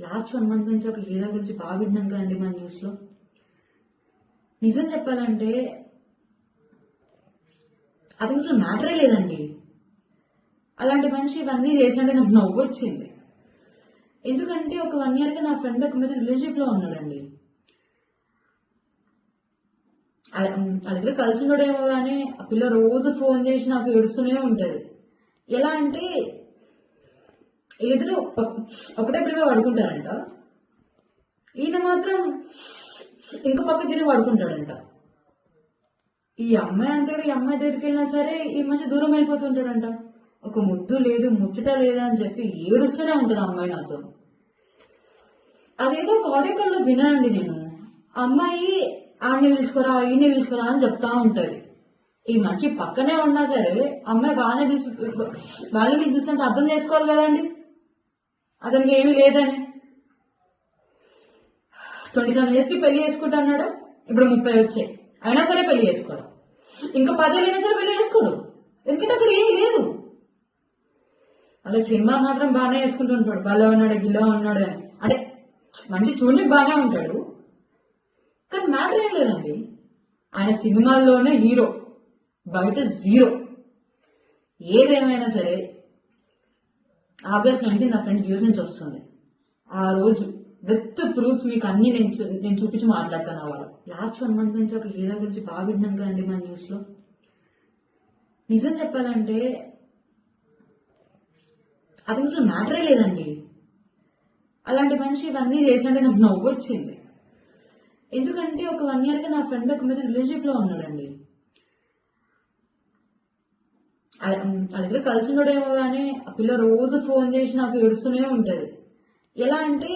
Last one month నుంచి ఒక hero గురించి బాగా విన్నాను కదండి మన న్యూస్లో. నిజం చెప్పాలంటే అది అసలు మ్యాటరే లేదండి. అలాంటి మనిషి ఇవన్నీ చేసినట్టు నాకు నవ్వు వచ్చింది. ఎందుకంటే ఒక వన్ ఇయర్గా నా ఫ్రెండ్ ఒక మీద రిలేషన్షిప్లో ఉన్నాడండి. వాళ్ళిద్దరు కలిసి ఉండడేమో కానీ ఆ పిల్ల రోజు ఫోన్ చేసి నాకు ఏడుస్తూనే ఉంటుంది. ఎలా అంటే ఎదురు ఒకటే పిల్లగా పడుకుంటారంట. ఈయన మాత్రం ఇంకో పక్క తిరిగి పడుకుంటాడంట. ఈ అమ్మాయి అంతేడు ఈ అమ్మాయి దగ్గరికి వెళ్ళినా సరే ఈ మధ్య దూరం వెళ్ళిపోతుంటాడంట ఒక ముద్దు లేదు ముచ్చట లేదా అని చెప్పి ఏడుస్తూనే ఉంటుంది ఆ అమ్మాయి నాతో. అదేదో ఒక ఆడియో విన్నానండి నేను. అమ్మాయి ఆడిని పిలుచుకోరా ఈయన్ని పిలుచుకోరా అని చెప్తా ఉంటది. ఈ మనిషి పక్కనే ఉన్నా సరే అమ్మాయి బాగానే పిలిచి బాగానే పిలిపిస్తుంటే అర్థం చేసుకోవాలి కదండి. అతనికి ఏమీ లేదని ట్వంటీ సెవెన్ ఇయర్స్కి పెళ్ళి చేసుకుంటా అన్నాడు. ఇప్పుడు ముప్పై వచ్చాయి. అయినా సరే పెళ్ళి చేసుకోడు. ఇంకా పదేళ్ళు అయినా సరే పెళ్ళి చేసుకోడు. ఎందుకంటే అక్కడ ఏమీ లేదు. అలా సినిమా మాత్రం బాగానే వేసుకుంటూ ఉంటాడు. బల్ల ఉన్నాడు గిల్ల ఉన్నాడు అని. అంటే మనిషి చూడడానికి బాగానే ఉంటాడు. కానీ మ్యాటర్ ఏం లేదండి. ఆయన సినిమాల్లోనే హీరో. బయట జీరో. ఏదేమైనా సరే ఆగస్ట్ నైన్టీన్ నా ఫ్రెండ్ యూస్ నుంచి వస్తుంది. ఆ రోజు విత్ ప్రూఫ్స్ మీకు అన్ని నేను నేను చూపించి మాట్లాడతాను వాళ్ళు లాస్ట్ వన్ మంత్ నుంచి ఒక హీరో గురించి బాగా విన్నాం కదండి మన న్యూస్లో. నిజం చెప్పాలంటే అది అసలు మ్యాటరే లేదండి. అలాంటి మనిషి ఇవన్నీ చేసినట్టు నాకు నవ్వు వచ్చింది ఎందుకంటే ఒక వన్ ఇయర్గా నా ఫ్రెండ్ ఒక మీద రిలేషన్షిప్లో ఉన్నాడండి. వాళ్ళిద్దరు కలిసి ఉండడేమో కానీ ఆ పిల్ల రోజు ఫోన్ చేసి నాకు ఏడుస్తూనే ఉంటుంది. ఎలా అంటే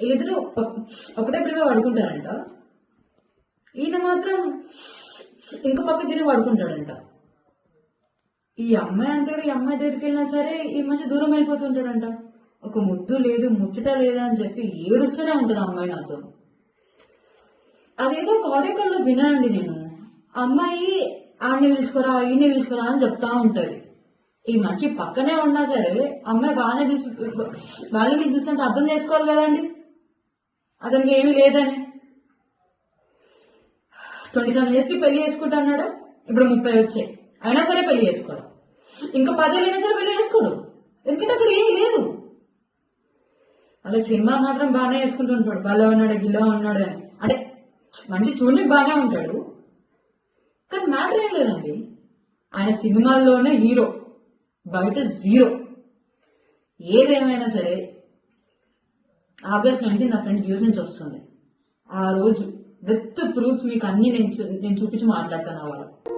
ఎదురు ఒకటే పిల్లగా పడుకుంటారంట. ఈయన మాత్రం ఇంకో పక్క తిరిగి పడుకుంటాడంట. ఈ అమ్మాయి అంతేడు ఈ అమ్మాయి దగ్గరికి వెళ్ళినా సరే ఈ మధ్య దూరం వెళ్ళిపోతుంటాడంట. ఒక ముద్దు లేదు ముచ్చట లేదా అని చెప్పి ఏడుస్తూనే ఉంటుంది ఆ అమ్మాయి నాతో. అదేదో ఒక ఆడియో విన్నానండి నేను. అమ్మాయి ఆడిని పిలుచుకోరా ఈయన్ని పిలుచుకోరా అని చెప్తా ఉంటది. ఈ మనిషి పక్కనే ఉన్నా సరే అమ్మాయి బాగానే పిలిచి బాగానే పిలిపిస్తుంటే అర్థం చేసుకోవాలి కదండి. అతనికి ఏమీ లేదని. ట్వంటీ సెవెన్ ఇయర్స్కి పెళ్ళి చేసుకుంటా అన్నాడు? ఇప్పుడు ముప్పై వచ్చాయి. అయినా సరే పెళ్ళి చేసుకోడు. ఇంకా పదేళ్ళు సరే పెళ్ళి చేసుకోడు. ఎందుకంటే అక్కడ ఏమీ లేదు. అలా సినిమా మాత్రం బాగానే వేసుకుంటూ ఉంటాడు. బలో ఉన్నాడు గిల్ల ఉన్నాడు అని. అంటే మంచి చూడడానికి బాగానే ఉంటాడు. కానీ మ్యాటర్ ఏం లేదండి. ఆయన సినిమాల్లోనే హీరో బయట జీరో. ఏదేమైనా సరే ఆగస్ట్ నైన్టీన్ నా ఫ్రెండ్ యూస్ నుంచి వస్తుంది. ఆ రోజు విత్ ప్రూఫ్స్ మీకు అన్ని నేను చూ- నేను చూపించి మాట్లాడతాను వాళ్ళు